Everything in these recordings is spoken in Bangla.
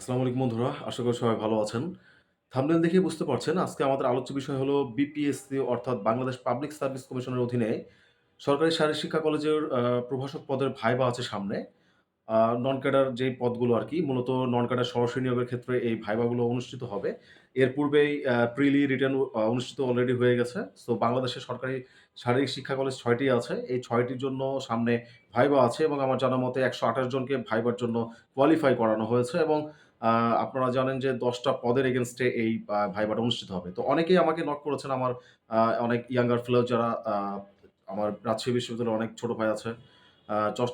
আসসালামু আলাইকুম বন্ধুরা। আশা করি সবাই ভালো আছেন। থাম্বনেল দেখেই বুঝতে পারছেন আজকে আমাদের আলোচ্য বিষয় হলো বিপিএসসি অর্থাৎ বাংলাদেশ পাবলিক সার্ভিস কমিশনের অধীনে সরকারি শারীরিক শিক্ষা কলেজের প্রভাষক পদের ভাইবা আছে সামনে। নন ক্যাডার যেই পদগুলো আর কি মূলত নন ক্যাডার সরাসরি নিয়োগের ক্ষেত্রে এই ভাইবাগুলো অনুষ্ঠিত হবে। এর পূর্বেই প্রিলি, রিটার্ন অনুষ্ঠিত অলরেডি হয়ে গেছে। সো বাংলাদেশের সরকারি শারীরিক শিক্ষা কলেজ ৬ টি আছে। এই ছয়টির জন্য সামনে ভাইবা আছে এবং আমার জানা মতে ১২৮ জনকে ভাইবার জন্য কোয়ালিফাই করানো হয়েছে এবং আপনারা জানেন যে দশটা পদের এগেইনস্ট এ এই আ ভাইবাটা অনুষ্ঠিত হবে। তো অনেকেই আমাকে নক করেছেন আমার অনেক ইয়াঙ্গার ফেলো যারা আমার রাজশাহী বিশ্ববিদ্যালয়ের অনেক ছোট ভাই আছে।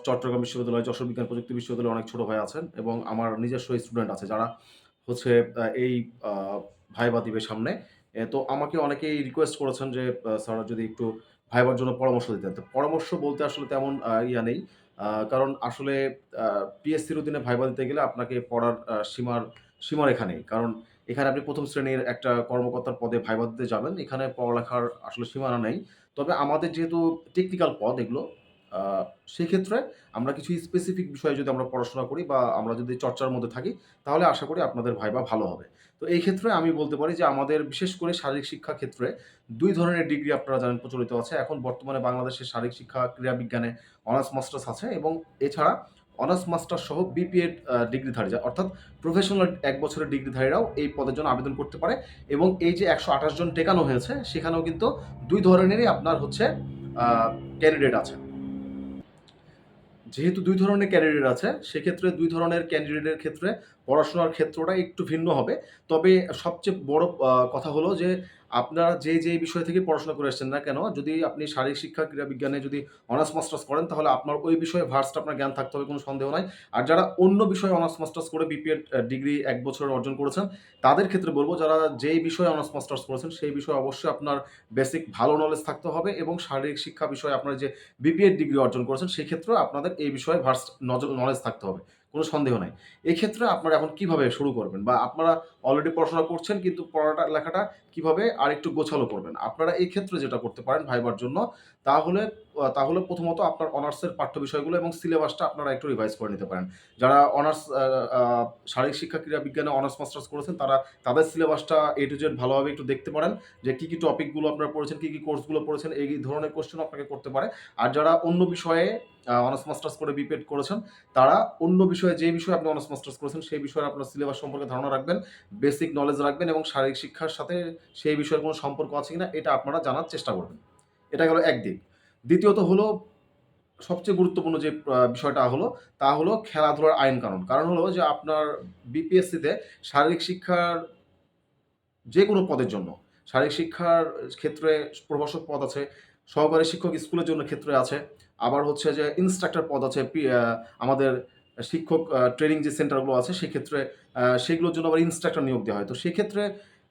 চট্টগ্রাম বিশ্ববিদ্যালয়, যশোর বিজ্ঞান প্রযুক্তি বিশ্ববিদ্যালয়ের অনেক ছোট ভাই আছেন এবং আমার নিজস্ব স্টুডেন্ট আছে যারা হচ্ছে এই ভাইবা দিবে সামনে। তো আমাকে অনেকেই রিকোয়েস্ট করেছেন যে স্যার যদি একটু ভাইবার জন্য পরামর্শ দিতেন। তো পরামর্শ বলতে আসলে তেমন ইয়া নেই। কারণ আসলে পিএসসির অধীনে ভাইবা দিতে গেলে আপনাকে পড়ার সীমার সীমার এখানেই কারণ এখানে আপনি প্রথম শ্রেণির একটা কর্মকর্তার পদে ভাইবা দিতে যাবেন। এখানে পড়ালেখার আসলে সীমানা নেই। তবে আমাদের যেহেতু টেকনিক্যাল পদ এগুলো, সেক্ষেত্রে আমরা কিছু স্পেসিফিক বিষয়ে যদি আমরা পড়াশোনা করি বা আমরা যদি চর্চার মধ্যে থাকি, তাহলে আশা করি আপনাদের ভাইবা ভালো হবে। তো এই ক্ষেত্রে আমি বলতে পারি যে আমাদের বিশেষ করে শারীরিক শিক্ষা ক্ষেত্রে দুই ধরনের ডিগ্রি আপনারা জানেন প্রচলিত আছে। এখন বর্তমানে বাংলাদেশের শারীরিক শিক্ষা ক্রীড়া বিজ্ঞানে অনার্স মাস্টার্স আছে এবং এছাড়া অনার্স মাস্টার্স সহ বিপিএড ডিগ্রিধারী যা অর্থাৎ প্রফেশনাল এক বছরের ডিগ্রিধারীরাও এই পদের জন্য আবেদন করতে পারে এবং এই যে ১২৮ জন টেকানো হয়েছে সেখানেও কিন্তু দুই ধরনেরই আপনার হচ্ছে ক্যান্ডিডেট আছে। যেহেতু দুই ধরনের ক্যান্ডিডেট আছে, সেক্ষেত্রে দুই ধরনের ক্যান্ডিডেটের ক্ষেত্রে পড়াশোনার ক্ষেত্রটা একটু ভিন্ন হবে। তবে সবচেয়ে বড় কথা হলো যে আপনারা যে, যে বিষয় থেকে পড়াশোনা করে আসছেন না কেন, যদি আপনি শারীরিক শিক্ষা ক্রীড়া বিজ্ঞানে যদি অনার্স মাস্টার্স করেন তাহলে আপনার ওই বিষয়ে ভার্সড আপনার জ্ঞান থাকতে হবে কোনো সন্দেহ নাই। আর যারা অন্য বিষয়ে অনার্স মাস্টার্স করে বিপিএড ডিগ্রি এক বছরের অর্জন করেছেন, তাদের ক্ষেত্রে বলব যারা যেই বিষয়ে অনার্স মাস্টার্স করেছেন সেই বিষয়ে অবশ্যই আপনার বেসিক ভালো নলেজ থাকতে হবে এবং শারীরিক শিক্ষা বিষয়ে আপনার যে বিপিএড ডিগ্রি অর্জন করেছেন সেক্ষেত্রেও আপনাদের এই বিষয়ে ভার্স নজ নলেজ থাকতে হবে। কোনো সন্দেহ নাই। এক্ষেত্রে আপনারা এখন কীভাবে শুরু করবেন? বা আপনারা অলরেডি পড়াশোনা করছেন, কিন্তু পড়াটা, লেখাটা কীভাবে আরেকটু গোছালো করবেন? আপনারা এই ক্ষেত্রে যেটা করতে পারেন ভাইবার জন্য, তাহলে তাহলে প্রথমত আপনার অনার্সের পাঠ্য বিষয়গুলো এবং সিলেবাসটা আপনারা একটু রিভাইজ করে নিতে পারেন। যারা অনার্স শারীরিক শিক্ষা ক্রীড়া বিজ্ঞানে অনার্স মাস্টার্স করেছেন তারা তাদের সিলেবাসটা এ টু জেড ভালোভাবে একটু দেখতে পারেন যে কী কী টপিকগুলো আপনারা পড়েছেন, কী কী কোর্সগুলো পড়েছেন এই ধরনের কোয়েশ্চেন আপনাকে করতে পারে। আর যারা অন্য বিষয়ে অনার্স মাস্টার্স করে বিপিএড করেছেন, তারা অন্য বিষয়ে যে বিষয়ে আপনি অনার্স মাস্টার্স করেছেন সেই বিষয়ে আপনার সিলেবাস সম্পর্কে ধারণা রাখবেন, বেসিক নলেজ রাখবেন এবং শারীরিক শিক্ষার সাথে সেই বিষয়ের কোনো সম্পর্ক আছে কিনা এটা আপনারা জানার চেষ্টা করবেন। এটা গেল একদিক। দ্বিতীয়ত হলো সবচেয়ে গুরুত্বপূর্ণ যে বিষয়টা হলো, তা হলো খেলাধুলার আইন-কানুন। কারণ হলো যে আপনার বিপিএসসিতে শারীরিক শিক্ষার যে কোনো পদের জন্য, শারীরিক শিক্ষার ক্ষেত্রে প্রভাষক পদ আছে, সহকারী শিক্ষক স্কুলের জন্য ক্ষেত্রে আছে। আবার হচ্ছে যে ইনস্ট্রাক্টর পদ আছে আমাদের শিক্ষক ট্রেনিং যে সেন্টারগুলো আছে সেক্ষেত্রে সেগুলোর জন্য আবার ইনস্ট্রাক্টর নিয়োগ দেওয়া হয়। তো সেক্ষেত্রে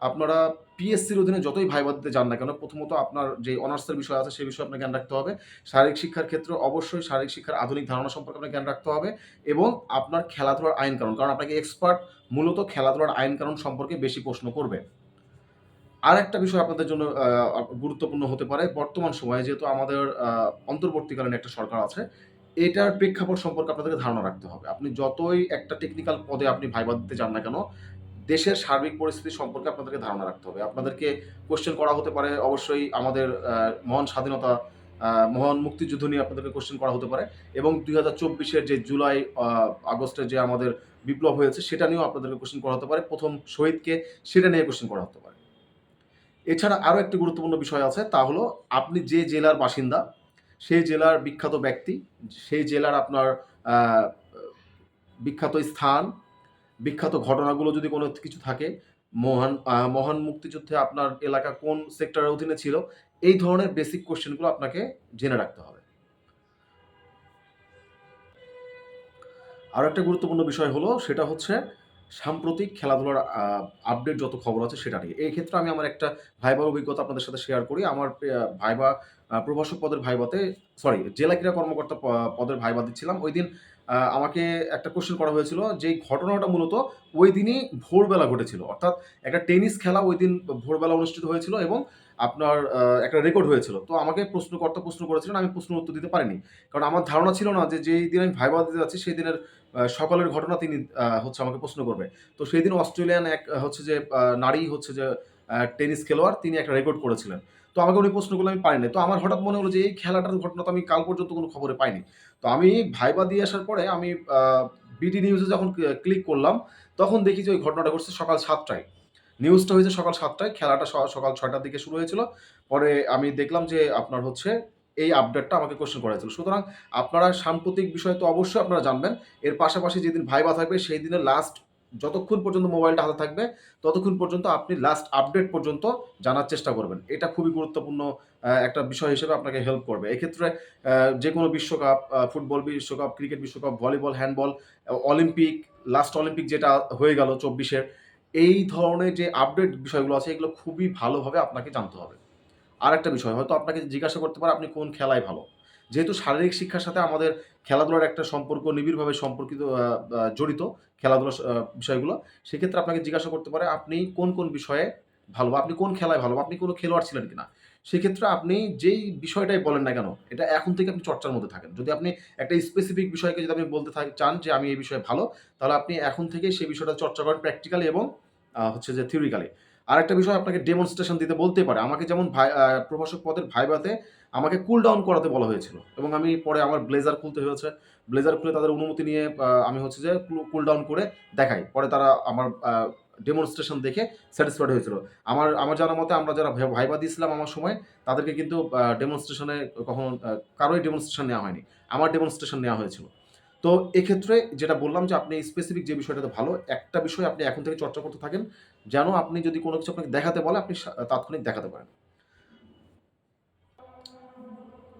আপনারা পিএসসির অধীনে যতই ভাইবা দিতে যান না কেন, প্রথমত আপনার যে অনার্সের বিষয় আছে সেই বিষয়ে আপনার জ্ঞান রাখতে হবে। শারীরিক শিক্ষার ক্ষেত্রে অবশ্যই শারীরিক শিক্ষার আধুনিক ধারণা সম্পর্কে আপনার জ্ঞান রাখতে হবে এবং আপনার খেলাধুলার আইন-কানুন। কারণ আপনাকে এক্সপার্ট মূলত খেলাধুলার আইন-কানুন সম্পর্কে বেশি প্রশ্ন করবে। আরেকটা বিষয় আপনাদের জন্য গুরুত্বপূর্ণ হতে পারে। বর্তমান সময়ে যেহেতু আমাদের অন্তর্বর্তীকালীন একটা সরকার আছে, এটার প্রেক্ষাপট সম্পর্কে আপনাদেরকে ধারণা রাখতে হবে। আপনি যতই একটা টেকনিক্যাল পদে আপনি ভাইবা দিতে যান না কেন, দেশের সার্বিক পরিস্থিতি সম্পর্কে আপনাদেরকে ধারণা রাখতে হবে। আপনাদেরকে কোয়েশ্চেন করা হতে পারে অবশ্যই আমাদের মহান স্বাধীনতা, মহান মুক্তিযুদ্ধ নিয়ে আপনাদেরকে কোয়েশ্চেন করা হতে পারে এবং দুই হাজার চব্বিশের যে জুলাই, আগস্টে যে আমাদের বিপ্লব হয়েছে সেটা নিয়েও আপনাদেরকে কোয়েশ্চেন করা হতে পারে। প্রথম শহীদকে সেটা নিয়ে কোয়েশ্চেন করা হতে পারে। এছাড়া আরও একটি গুরুত্বপূর্ণ বিষয় আছে তা হলো আপনি যে জেলার বাসিন্দা, সেই জেলার বিখ্যাত ব্যক্তি, সেই জেলার আপনার বিখ্যাত স্থান, বিখ্যাত ঘটনাগুলো যদি কোনো কিছু থাকে, মহান মহান মুক্তিযুদ্ধে আপনার এলাকা কোন সেক্টরের অধীনে ছিল, এই ধরনের বেসিক কোয়েশ্চেনগুলো আপনাকে জেনে রাখতে হবে। আরও একটা গুরুত্বপূর্ণ বিষয় হলো সেটা হচ্ছে সাম্প্রতিক খেলাধুলার আপডেট যত খবর আছে সেটা নিয়ে। এই ক্ষেত্রে আমি আমার একটা ভাইবার অভিজ্ঞতা আপনাদের সাথে শেয়ার করি। আমার ভাইবা প্রভাষক পদের ভাইবাতে সরি জেলা ক্রীড়া কর্মকর্তা পদের ভাইবা দিচ্ছিলাম। ওই আ আমাকে একটা কোয়েশ্চেন করা হয়েছিল যেই ঘটনাটা মূলত ওই দিনই ভোরবেলা ঘটেছিল। অর্থাৎ একটা টেনিস খেলা ওই দিন ভোরবেলা অনুষ্ঠিত হয়েছিল এবং আপনার একটা রেকর্ড হয়েছিল। তো আমাকে প্রশ্নকর্তা প্রশ্ন করেছিলেন, আমি প্রশ্ন উত্তর দিতে পারিনি। কারণ আমার ধারণা ছিল না যে যেই দিন আমি ভাইবা দিতে যাচ্ছি সেই দিনের সকালের ঘটনা তিনি হচ্ছে আমাকে প্রশ্ন করবে। তো সেই দিন অস্ট্রেলিয়ান এক হচ্ছে যে নারী হচ্ছে যে টেনিস খেলোয়াড় তিনি একটা রেকর্ড করেছিলেন। তো আমাকে উনি প্রশ্ন করলে আমি পাইনি তো আমার হঠাৎ মনে হলো যে এই খেলাটার ঘটনা তো আমি কাল পর্যন্ত কোনো খবরে পাইনি। তো আমি ভাইবা দিয়ে আসার পরে আমি বিডি নিউজে যখন ক্লিক করলাম, তখন দেখি যে ওই ঘটনাটা ঘটছে সকাল সাতটায় নিউজটা হয়েছে সকাল সাতটায় খেলাটা সকাল ছয়টার দিকে শুরু হয়েছিল। পরে আমি দেখলাম যে আপনার হচ্ছে এই আপডেটটা আমাকে কোয়েশ্চেন করা হয়েছিল। সুতরাং আপনারা সাম্প্রতিক বিষয় তো অবশ্যই আপনারা জানবেন। এর পাশাপাশি যেদিন ভাইবা থাকবে সেই দিনের লাস্ট যতক্ষণ পর্যন্ত মোবাইলটা হাতে থাকবে, ততক্ষণ পর্যন্ত আপনি লাস্ট আপডেট পর্যন্ত জানার চেষ্টা করবেন। এটা খুবই গুরুত্বপূর্ণ একটা বিষয় হিসেবে আপনাকে হেল্প করবে। এক্ষেত্রে আ যেকোনো বিশ্বকাপ, ফুটবল বিশ্বকাপ, ক্রিকেট বিশ্বকাপ, volleyball, handball, Olympic, last Olympic যেটা হয়ে গেল চব্বিশের এই ধরনের যে আপডেট বিষয়গুলো আছে এগুলো খুবই ভালোভাবে আপনাকে জানতে হবে। আর একটা বিষয় হয়তো আপনাকে জিজ্ঞাসা করতে পারে আপনি কোন খেলায় ভালো? যেহেতু শারীরিক শিক্ষার সাথে আমাদের খেলাধুলার একটা সম্পর্ক নিবিড়ভাবে সম্পর্কিত জড়িত খেলাধুলার বিষয়গুলো। সেক্ষেত্রে আপনাকে জিজ্ঞাসা করতে পারে আপনি কোন, কোন বিষয়ে ভালো বা আপনি কোন খেলায় ভালো আপনি কোনো খেলোয়াড় ছিলেন কিনা? সেক্ষেত্রে আপনি যেই বিষয়টাই বলেন না কেন, এটা এখন থেকে আপনি চর্চার মধ্যে থাকেন। যদি আপনি একটা স্পেসিফিক বিষয়কে যদি আপনি বলতে চান যে আমি এই বিষয়ে ভালো, তাহলে আপনি এখন থেকেই সেই বিষয়টা চর্চা করেন প্র্যাকটিক্যালি এবং হচ্ছে যে থিওরিক্যালি। আরেকটা বিষয় আপনাকে ডেমনস্ট্রেশন দিতে বলতেই পারে। আমাকে যেমন ভাই প্রভাষক পদের ভাইভাতে আমাকে কুল ডাউন করাতে বলা হয়েছিল এবং আমি পরে আমার ব্লেজার খুলতে হয়েছে। ব্লেজার খুলে তাদের অনুমতি নিয়ে আমি হচ্ছে যে কুল ডাউন করে দেখাই। পরে তারা আমার ডেমনস্ট্রেশন দেখে স্যাটিসফাইড হয়েছিল। আমার আমার জানা মতে আমরা যারা ভাইবা দিয়েছিলাম আমার সময়, তাদেরকে কিন্তু ডেমনস্ট্রেশন কখনো কারোই ডেমনস্ট্রেশন নেওয়া হয়নি। আমার ডেমনস্ট্রেশন নেওয়া হয়েছিল। তো এক্ষেত্রে যেটা বললাম যে আপনি স্পেসিফিক যে বিষয়টাতে ভালো, একটা বিষয় আপনি এখন থেকে চর্চা করতে থাকেন। যেন আপনি যদি কোনো কিছু আপনাকে দেখাতে বলে আপনি তাৎক্ষণিক দেখাতে পারেন।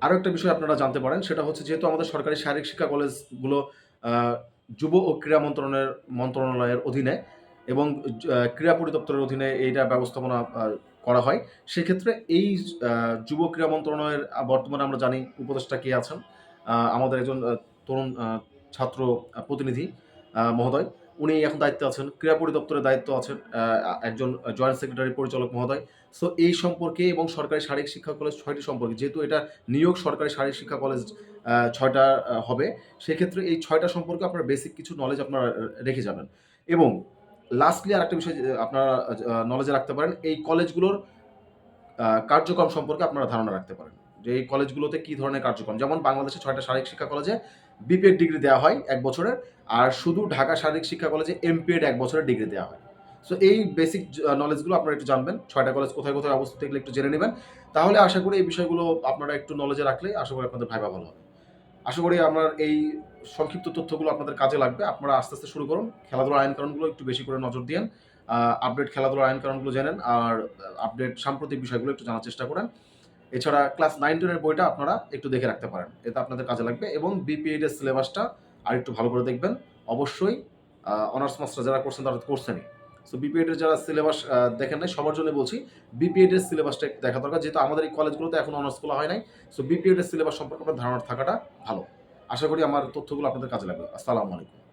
আরও একটা বিষয় আপনারা জানতে পারেন সেটা হচ্ছে যেহেতু আমাদের সরকারি শারীরিক শিক্ষা কলেজগুলো যুব ও ক্রীড়া মন্ত্রণের মন্ত্রণালয়ের অধীনে এবং ক্রীড়া পরিদপ্তরের অধীনে এইটা ব্যবস্থাপনা করা হয়। সেক্ষেত্রে এই যুব ক্রীড়া মন্ত্রণালয়ের বর্তমানে আমরা জানি উপদেষ্টা কে আছেন? আমাদের একজন তরুণ ছাত্র প্রতিনিধি মহোদয়। উনি এখন দায়িত্বে আছেন। ক্রীড়া পরিদপ্তরের দায়িত্ব আছেন একজন জয়েন্ট সেক্রেটারি পরিচালক মহোদয়। সো এই সম্পর্কে এবং সরকারি শারীরিক শিক্ষা কলেজ ছয়টি সম্পর্কে, যেহেতু এটা নিয়োগ সরকারি শারীরিক শিক্ষা কলেজ আ ৬ টা আ হবে। সেক্ষেত্রে এই ছয়টা সম্পর্কে আপনার বেসিক কিছু নলেজ আপনারা রেখে যাবেন। এবং লাস্টলি আরেকটা বিষয় আপনারা নলেজে রাখতে পারেন। এই কলেজগুলোর কার্যক্রম সম্পর্কে আপনারা ধারণা রাখতে পারেন। যে এই কলেজগুলোতে কী ধরনের কার্যক্রম। যেমন বাংলাদেশে ছয়টা শারীরিক শিক্ষা কলেজে বিপিএড ডিগ্রি দেওয়া হয় এক বছরের। আর শুধু ঢাকা শারীরিক শিক্ষা কলেজে এমপিএড এক বছরের ডিগ্রি দেওয়া হয়। সো এই বেসিক নলেজগুলো আপনারা একটু জানবেন। ৬ টা কলেজ কোথায়, কোথায় অবস্থিত এগুলো একটু জেনে নেবেন তাহলে আশা করি এই বিষয়গুলো আপনারা একটু নলেজে রাখলে আশা করি আপনাদের ভাইবা ভালো হবে। আশা করি আমার এই সংক্ষিপ্ত তথ্যগুলো আপনাদের কাজে লাগবে। আপনারা আস্তে, আস্তে শুরু করুন। খেলাধুলার আইন কানুনগুলো একটু বেশি করে নজর দিয়েন। আপডেট খেলাধুলার আইন জেনেন। আর আপডেট সাম্প্রতিক বিষয়গুলো একটু জানার চেষ্টা করেন। এছাড়া ক্লাস 9-10 এর বইটা আপনারা একটু দেখে রাখতে পারেন। এটা আপনাদের কাজে লাগবে এবং বিপিএড এর সিলেবাসটা আরেকটু ভালো করে দেখবেন। অবশ্যই অনার্স মাস্টার যারা করছেন তারা তো করছেনই। সো বিপিএড এর যারা সিলেবাস দেখেন নাই, সবার জন্য বলছি। বিপিএড এর সিলেবাসটা একটু দেখা দরকার। যেহেতু আমাদের এই কলেজগুলোতে এখন অনার্স খোলা হয় নাই। সো বিপিএড এর সিলেবাস সম্পর্কে আপনার ধারণা থাকাটা ভালো। আশা করি আমার তথ্যগুলো আপনাদের কাজে লাগবে। আসসালামু আলাইকুম।